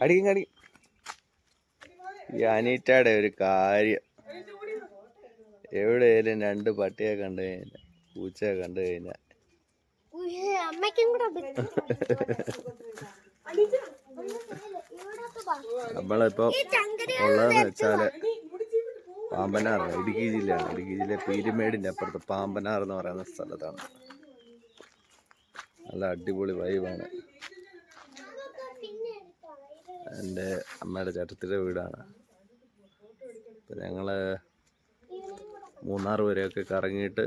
അടിക്കും കടി അനീറ്റയുടെ ഒരു കാര്യം. എവിടെയായാലും രണ്ട് പട്ടിയെ കണ്ടു കഴിഞ്ഞാൽ പൂച്ചയെ കണ്ടു കഴിഞ്ഞാൽ നമ്മളിപ്പോ ഉള്ളതെന്ന് വെച്ചാൽ പാമ്പനാർ ഇടുക്കി ജില്ലയാണ് ഇടുക്കി ജില്ല പീരുമേടിന്റെ അപ്പുറത്ത് പാമ്പനാർ എന്ന് പറയുന്ന സ്ഥലത്താണ്. നല്ല അടിപൊളി വൈബാണ്. എന്റെ അമ്മയുടെ ചേട്ടത്തിന്റെ വീടാണ്. അപ്പം ഞങ്ങൾ മൂന്നാർ വരെയൊക്കെ കറങ്ങിയിട്ട്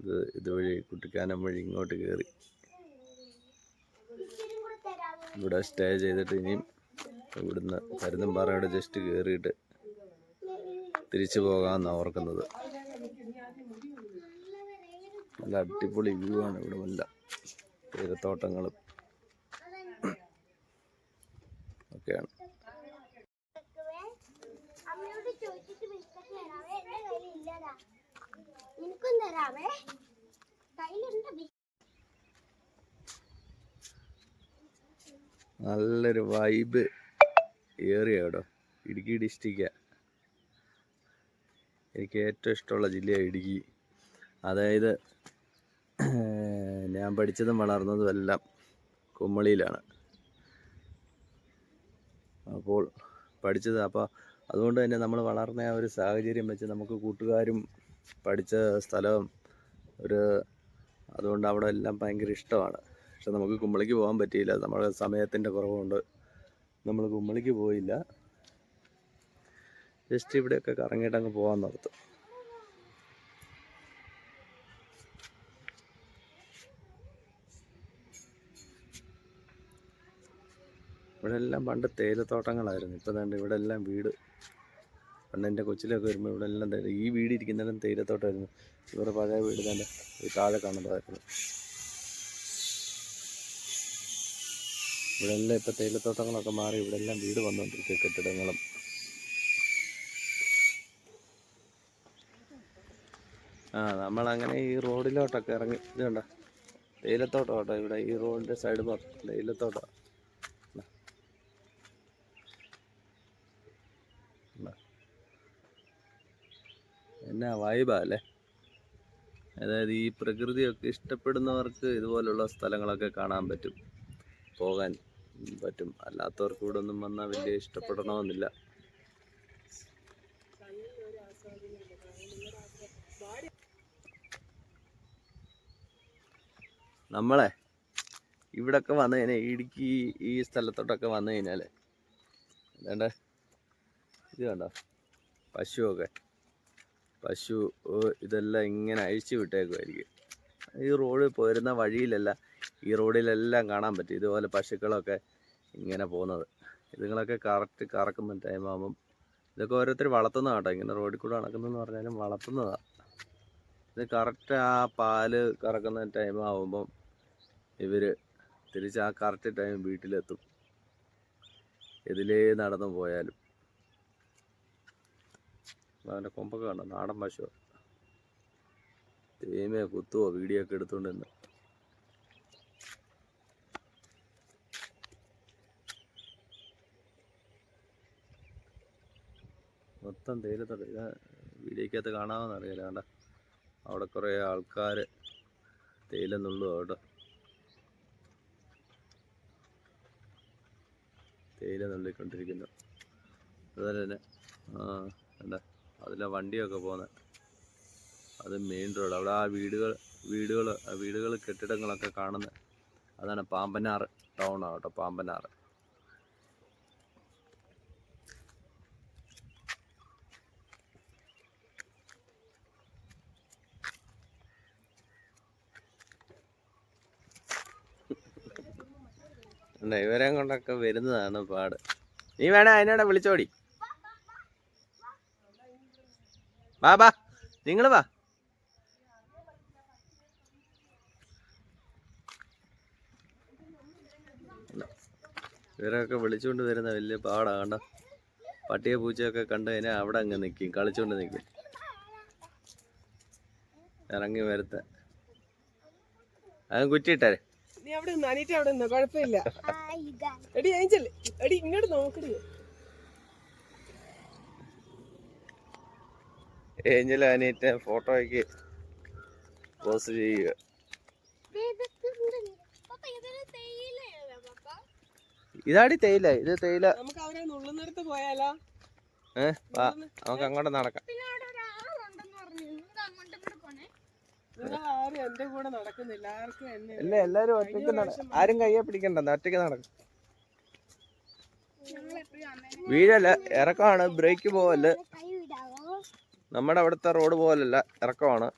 ഇത് ഇതുവഴി കുട്ടിക്കാനം വഴി ഇങ്ങോട്ട് കയറി. ഇവിടെ സ്റ്റേ ചെയ്തിട്ട് ഇനിയും ഇവിടുന്ന് പരുന്തുംപാറയുടെ ജസ്റ്റ് കയറിയിട്ട് തിരിച്ചു പോകാമെന്നാണ് ഓർക്കുന്നത്. നല്ല അടിപൊളി വ്യൂ ആണ് ഇവിടെ നല്ല തീരത്തോട്ടങ്ങളും. ഒക്കെയാണ്. കയ്യിലുണ്ട് നല്ലൊരു വൈബ് ഏറിയ കേട്ടോ. ഇടുക്കി ഡിസ്ട്രിക്റ്റാ എനിക്ക് ഏറ്റവും ഇഷ്ടമുള്ള ജില്ലയാണ് ഇടുക്കി. അതായത് ഞാൻ പഠിച്ചതും വളർന്നതും എല്ലാം കുമ്മളിയിലാണ് അപ്പോൾ പഠിച്ചത് അപ്പോൾ അതുകൊണ്ട് തന്നെ നമ്മൾ വളർന്ന ആ ഒരു സാഹചര്യം വെച്ച് നമുക്ക് കൂട്ടുകാരും പഠിച്ച സ്ഥലവും ഒരു അതുകൊണ്ട് അവിടെ എല്ലാം ഭയങ്കര ഇഷ്ടമാണ്. പക്ഷെ നമുക്ക് കുമ്പളിക്ക് പോകാൻ പറ്റിയില്ല. നമ്മുടെ സമയത്തിന്റെ കുറവുകൊണ്ട് നമ്മൾ കുമ്പളിക്ക് പോയില്ല. ജസ്റ്റ് ഇവിടെയൊക്കെ കറങ്ങിയിട്ട് അങ്ങ് പോകാൻ നിർത്തും. ഇവിടെ എല്ലാം പണ്ട് തേയിലത്തോട്ടങ്ങളായിരുന്നു. ഇപ്പം തന്നെ ഇവിടെ എല്ലാം വീട്. പണ്ട് എന്റെ കൊച്ചിലൊക്കെ വരുമ്പോൾ ഇവിടെ എല്ലാം തേയില ഈ വീട് ഇരിക്കുന്നിടം തേയിലത്തോട്ടമായിരുന്നു. ഇവരുടെ പഴയ വീട് തന്നെ ഈ താഴെ കാണുന്നതായിരുന്നു. ഇവിടെ എല്ലാം ഇപ്പം തേയിലത്തോട്ടങ്ങളൊക്കെ മാറി ഇവിടെ എല്ലാം വീട് വന്നുകൊണ്ടിരിക്കുക കെട്ടിടങ്ങളും. ആ നമ്മളങ്ങനെ ഈ റോഡിലോട്ടൊക്കെ ഇറങ്ങി. ഇത് കണ്ട? തേയിലത്തോട്ടം കേട്ടോ ഇവിടെ ഈ റോഡിന്റെ സൈഡ് മൊത്തം തേയിലത്തോട്ടം. എന്നാ വൈബാ അല്ലേ? അതായത് ഈ പ്രകൃതിയൊക്കെ ഇഷ്ടപ്പെടുന്നവർക്ക് ഇതുപോലുള്ള സ്ഥലങ്ങളൊക്കെ കാണാൻ പറ്റും. പോകാൻ പറ്റും. അല്ലാത്തവർക്ക് ഇവിടെ ഒന്നും വന്നാൽ വലിയ ഇഷ്ടപ്പെടണമെന്നില്ല. നമ്മളെ ഇവിടൊക്കെ വന്നു കഴിഞ്ഞാൽ ഇടുക്കി ഈ സ്ഥലത്തോട്ടൊക്കെ വന്നു കഴിഞ്ഞാൽ വേണ്ട ഇത് കണ്ടോ? പശുവൊക്കെ. പശു ഇതെല്ലാം ഇങ്ങനെ അഴിച്ചു വിട്ടേക്കുമായിരിക്കും ഈ റോഡ് പോരുന്ന വഴിയിലല്ല ഈ റോഡിലെല്ലാം കാണാൻ പറ്റും. ഇതുപോലെ പശുക്കളൊക്കെ ഇങ്ങനെ പോകുന്നത്. ഇതുങ്ങളൊക്കെ കറക്റ്റ് കറക്കുന്ന ടൈം ആകുമ്പം ഇതൊക്കെ ഓരോരുത്തർ വളർത്തുന്നതാണ് കേട്ടോ ഇങ്ങനെ റോഡിൽ കൂടെ നടക്കുന്നതെന്ന് പറഞ്ഞാലും വളർത്തുന്നതാണ് ഇത് കറക്റ്റ് ആ പാൽ കറക്കുന്ന ടൈം ആകുമ്പം ഇവർ തിരിച്ച് ആ കറക്റ്റ് ടൈം വീട്ടിലെത്തും. ഇതിലേ നടന്നു പോയാലും. അവന്റെ കൊമ്പൊക്കെ കണ്ടോ? നാടൻ പശു. തേമയോ കുത്തുവോ വീഡിയോ ഒക്കെ എടുത്തുകൊണ്ട് നിന്ന്. മൊത്തം തേയിലത്തോട്ട്. ഇത് വീഡിയോക്കകത്ത് കാണാമെന്ന് അറിയില്ല കണ്ട? അവിടെ കുറേ ആൾക്കാർ തേയില നുള്ളു അവിടെ. തേയില നുള്ളിക്കൊണ്ടിരിക്കുന്നു അതുപോലെ തന്നെ കണ്ട? അതിലെ വണ്ടിയൊക്കെ പോകുന്നത് അത് മെയിൻ റോഡ്. അവിടെ ആ വീടുകൾ വീടുകൾ വീടുകൾ കെട്ടിടങ്ങളൊക്കെ കാണുന്നത് അതാണ് പാമ്പനാർ ടൗൺ ആവട്ടെ പാമ്പനാർ ഉണ്ട്, ഇവരെയും കൊണ്ടൊക്കെ വരുന്നതാണ് പാട്. നീ വേണേ അതിനോടെ വിളിച്ചോടി. വാ നിങ്ങൾ വാ. ഇവരൊക്കെ വിളിച്ചുകൊണ്ട് വരുന്ന വലിയ പാടാ കണ്ടോ? പട്ടിയെ പൂച്ചയൊക്കെ കണ്ടു കഴിഞ്ഞാൽ അവിടെ അങ്ങ് നിൽക്കും കളിച്ചുകൊണ്ട് നിൽക്കും ഇറങ്ങി വരുത്ത അത് കുറ്റിയിട്ടേ. നീ അവിടെ നിന്ന്? അനീറ്റ അവിടെ നിന്ന്? കുഴപ്പമില്ല. എടി ഏഞ്ചൽ എടി ഇങ്ങോട്ട് നോക്കടി ഏഞ്ചൽ ഫോട്ടോ ഫോട്ടോയ്ക്ക് പോസ്റ്റ് ചെയ്യുക. ഇതാടി തേയില ഇത് തേയില. നമുക്ക് അവരെ നുള്ളുന്നിടത്ത് പോയാലോ? ഏഹ് നമുക്ക് അങ്ങോട്ട് നടക്കാം പിന്നെ അവിടെ ഒരാളുണ്ടെന്ന് പറഞ്ഞു നിങ്ങൾക്ക് അങ്ങോട്ടും ഇങ്ങോട്ട് പോണേ നിങ്ങൾ ആരും എന്റെ കൂടെ നടക്കുന്നില്ല ആർക്കും എന്നെ ഇല്ല എല്ലാരും ഒറ്റയ്ക്ക് ആരും കയ്യെ പിടിക്കണ്ട ഒറ്റയ്ക്ക് നടക്കും. വീഴല്ല ഇറക്കമാണ് ബ്രേക്ക് പോവല്ല. കൈ വിടാവോ നമ്മുടെ അവിടുത്തെ റോഡ് പോലല്ല ഇറക്കമാണ്.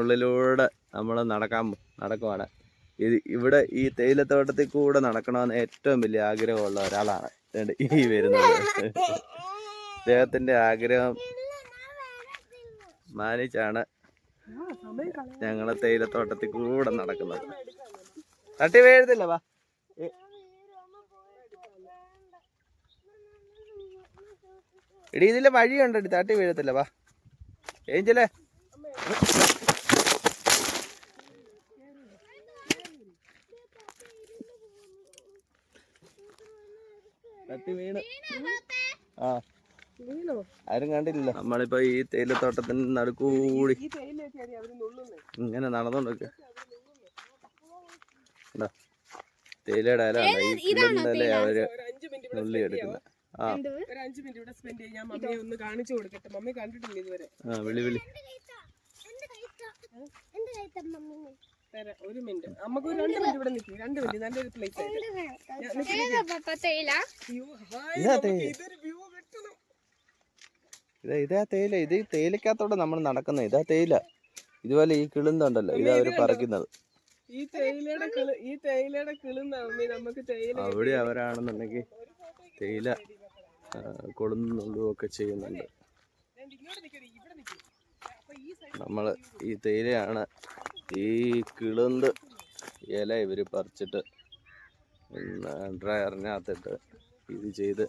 ഉള്ളിലൂടെ നമ്മൾ നടക്കാൻ നടക്കുവാണ്. ഇവിടെ ഈ തേയിലത്തോട്ടത്തിൽ കൂടെ നടക്കണമെന്ന് ഏറ്റവും വലിയ ആഗ്രഹമുള്ള ഒരാളാണ്. ഈ വരുന്നത്. അദ്ദേഹത്തിന്റെ ആഗ്രഹം മാനിച്ചാണ് ഞങ്ങളെ തേയിലത്തോട്ടത്തിൽ കൂടെ നടക്കുന്നത്. തട്ടി വീഴുന്നില്ല വാ. എടി ഇതിലെ വഴിയുണ്ടടി. തട്ടി വീഴത്തില്ല വാ. ഏഞ്ചലേ തട്ടി വീണ് ആ. ആരും കണ്ടില്ല നമ്മളിപ്പോ ഈ തേയിലത്തോട്ടത്തിന് നടുക്കൂടി. ഇങ്ങനെ നടന്നോണ്ടൊക്കെ? തേയിലയുടെ അവർ ഒരു അഞ്ച് മിനിറ്റ് ഇവിടെ നുള്ളി എടുക്കുന്നത് ഒരു അഞ്ച് മിനിറ്റ് ഇവിടെ സ്പെൻഡ് ചെയ്യാൻ ഞാൻ ഒന്ന് കാണിച്ചു കൊടുക്കട്ടെ. മമ്മി കണ്ടിട്ടില്ല ഇതുവരെ. ആ വിളി വിളി. തരാം. ഒരു മിനിറ്റ്. നമുക്ക് ഒരു രണ്ട് മിനിറ്റ് ഇവിടെ നിൽക്കും രണ്ട് മിനിറ്റ്. നല്ലൊരു പ്ലേസ് ഇതാ ഇത് ഇതാ തേയില. ഇത് തേയിലക്കകത്തോടെ നമ്മൾ നടക്കുന്നത് ഇതാ തേയില. ഇതുപോലെ ഈ കിളുന്നുണ്ടല്ലോ ഇതാ അവർ പറിക്കുന്നത്. ഈ തേയിലയുടെ ഈ തേയിലയുടെ കിളുന്ന നമുക്ക് തേയില അവിടെ അവരാണെന്നുണ്ടെങ്കിൽ തേയില കൊളുന്നുള്ളൂ ഒക്കെ ചെയ്യുന്നുണ്ട്. നമ്മൾ ഈ തേയിലയാണ് ഈ കിളുന്ത് ഇല ഇവർ പറിച്ചിട്ട് ഡ്രയറിനകത്തിട്ട് ഇത് ചെയ്ത്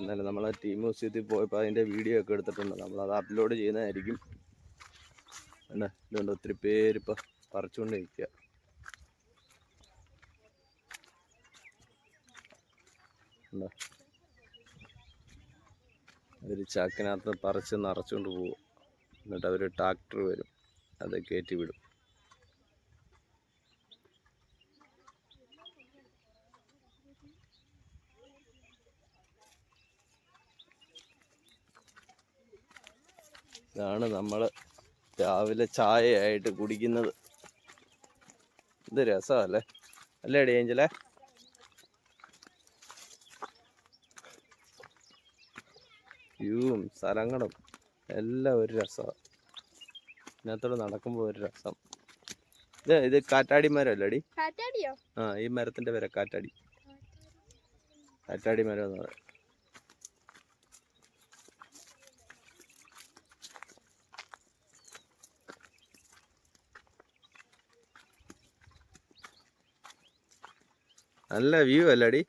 ഇന്നലെ നമ്മൾ ടീം മ്യൂസിയത്തിൽ പോയപ്പോൾ അതിന്റെ വീഡിയോ ഒക്കെ എടുത്തിട്ടുണ്ട്. നമ്മളത് അപ്ലോഡ് ചെയ്യുന്നതായിരിക്കും. എന്നാ ഇതുകൊണ്ട് ഒത്തിരി പേര് ഇപ്പം പറിച്ചുകൊണ്ടിരിക്കുക ഒരു ചാക്കിനകത്ത് പറിച്ച് നിറച്ചുകൊണ്ട് പോകും എന്നിട്ട് അവർ ട്രാക്ടർ വരും. അത് കയറ്റി വിടും. ഇതാണ് നമ്മൾ രാവിലെ ചായയായിട്ട് കുടിക്കുന്നത്. ഇത് രസമല്ലേ? അല്ലേ ഡേഞ്ചലേ വ്യൂവും സ്ഥലങ്ങളും എല്ലാം ഒരു രസമാണ് ഇതിനകത്തോടെ നടക്കുമ്പോൾ ഒരു രസം. ഇത് ഇത് കാറ്റാടി മരം അല്ലേടി കാറ്റാടിയോ? ആ ഈ മരത്തിന്റെ പേരാണ് കാറ്റാടി. കാറ്റാടി മരം എന്ന് പറയും. നല്ല വ്യൂ അല്ലടി.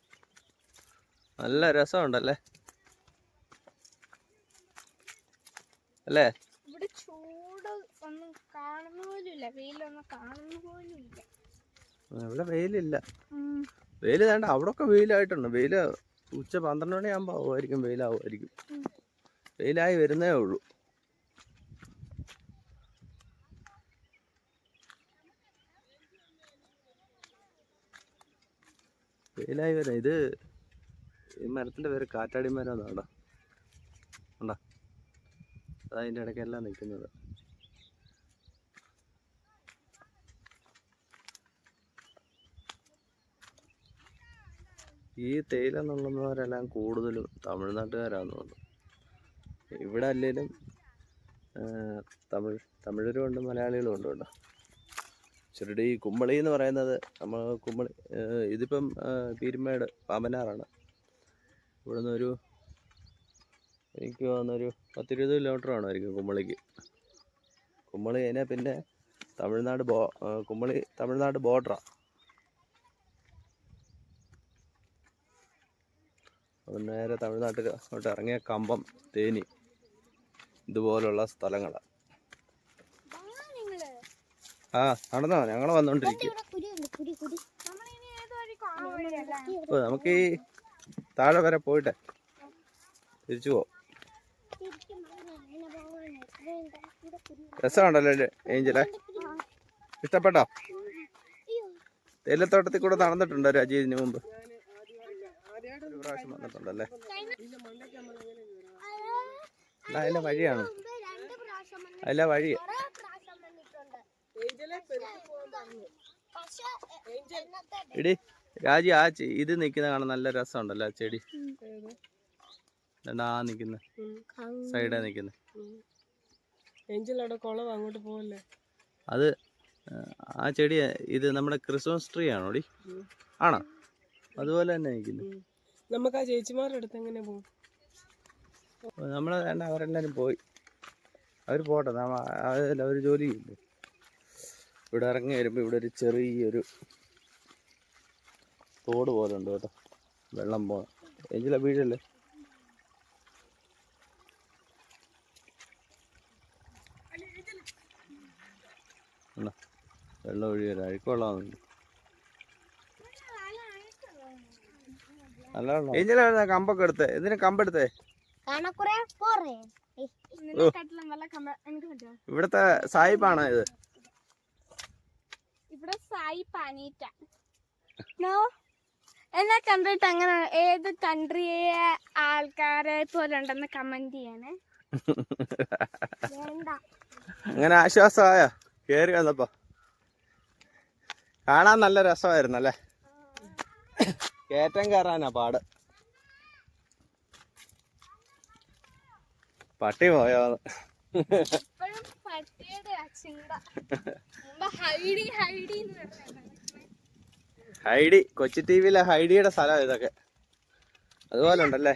നല്ല രസമുണ്ടല്ലേ? അല്ലേ? ഇവിടെ ചൂട് ഒന്നും കാണുന്ന പോലും ഇല്ല വെയിലൊന്നും കാണുന്ന പോലും ഇല്ല ആ, ഇവിടെ വെയിലില്ല. വെയിൽ വേണ്ട അവിടെ ഒക്കെ വെയിലായിട്ടുണ്ട്. വെയിൽ ഉച്ച പന്ത്രണ്ട് മണിയാകുമ്പോൾ ആവുമായിരിക്കും വെയിലാവുമായിരിക്കും. വെയിലായി വരുന്നേ ഉള്ളൂ. വെയിലായി വരാം. ഇത് ഈ മരത്തിന്റെ പേര് കാറ്റാടി മരം എന്നാണ്? ഉണ്ടാ അതിന്റെ ഇടയ്ക്കെല്ലാം നിൽക്കുന്നത് ഈ തേയില നുള്ളുന്നവരെല്ലാം കൂടുതലും തമിഴ്നാട്ടുകാരാണെന്ന് തോന്നുന്നു. ഇവിടെ അല്ലെങ്കിലും തമിഴ് തമിഴരും ഉണ്ട് മലയാളികളും ഉണ്ട് കേട്ടോ. ചുരുടി ഈ കുമ്പളി എന്ന് പറയുന്നത് നമ്മൾ കുമ്പളി ഇതിപ്പം പീരുമേട് പാമ്പനാറാണ്. ഇവിടുന്ന് ഒരു എനിക്ക് തോന്നുന്നൊരു പത്തിരുപത് കിലോമീറ്റർ ആണായിരിക്കും കുമ്പളിക്ക്. കുമ്പളി കഴിഞ്ഞാൽ പിന്നെ തമിഴ്നാട് ബോ കുമ്പളി തമിഴ്നാട് ബോർഡറാണ് നേരെ തമിഴ്നാട്ടിൽ ഇറങ്ങിയ കമ്പം തേനി ഇതുപോലുള്ള സ്ഥലങ്ങളാണ് ആ നടന്നോ? ഞങ്ങൾ വന്നോണ്ടിരിക്കും. നമുക്ക് ഈ താഴെ വരെ പോയിട്ടെ. തിരിച്ചു പോ. രസമുണ്ടല്ലോ ഏഞ്ചലെ. ഇഷ്ടപ്പെട്ടോ? തേയിലത്തോട്ടത്തിൽ കൂടെ നടന്നിട്ടുണ്ടോ രാജി ഇതിന് മുമ്പ് ഒരു പ്രാവശ്യം വന്നിട്ടുണ്ടല്ലേ? അതിലെ വഴിയാണ്. അതിലെ വഴി കുറെ പ്രാവശ്യം വന്നിട്ടുണ്ട്. ഏഞ്ചലെ പെരുത്ത് പോകാൻ പക്ഷെ എ- ഇടി രാജി ആ ചെ- ഇത് നിക്കുന്ന കാണാൻ നല്ല രസമുണ്ടല്ലോ ആ ചെടി. ആ നിൽക്കുന്ന സൈഡാ നിക്കുന്ന. നിൽക്കുന്ന ഉം. അവിടെ കുളവാ അങ്ങോട്ട് പോവല്ലേ? അത് ആ, ചെടി ഇത് നമ്മുടെ ക്രിസ്മസ് ട്രീ ആണോ ഡി ആണോ? അതുപോലെ തന്നെ നിൽക്കുന്നു. നമുക്ക് ആ ചേച്ചിമാരുടെ അടുത്ത് എങ്ങനെ പോകും നമ്മളെ അവരെല്ലാരും പോയി. അവർ പോട്ടെ അവർ അവർ ജോലി ചെയ്യില്ലേ ഇവിടെ ഇറങ്ങി വരുമ്പോൾ ഇവിടെ ഒരു ചെറിയൊരു തോട് പോലെ ഉണ്ട് കേട്ടോ. വെള്ളം പോ എഞ്ചില വീഴല്ലേ? വെള്ളം ഒഴിയല്ല അഴുക്കുള്ളതാണ് നല്ല ഏഞ്ചല കമ്പൊക്കെ എടുത്തേ. എന്തിനാ കമ്പെടുത്തേ കാണക്കുറെ പോറേ നിന്നെക്കാട്ടിലും നല്ല കമ്പ എനിക്ക് പറ്റുമോ? ഇവിടുത്തെ സായിപ്പാണോ ഇത്? ഇവിടെ സായി പാനീറ്റ എന്നെ കണ്ടിട്ട് അങ്ങനെ ഏത് കൺട്രിയെ ആൾക്കാരെ പോലെ ഉണ്ടെന്ന് കമന്റ് ചെയ്യണേ. വേണ്ട. അങ്ങനെ ആശ്വാസമായ കേറി വന്നപ്പോ. കാണാൻ നല്ല രസമായിരുന്നു അല്ലേ കേറ്റം കയറാനാ പാട്. പട്ടി പോയോ? ഹൈഡി കൊച്ചി ടി വിയിലെ ഹൈഡിയുടെ സ്ഥലം ഇതൊക്കെ. അതുപോലെ ഉണ്ടല്ലേ?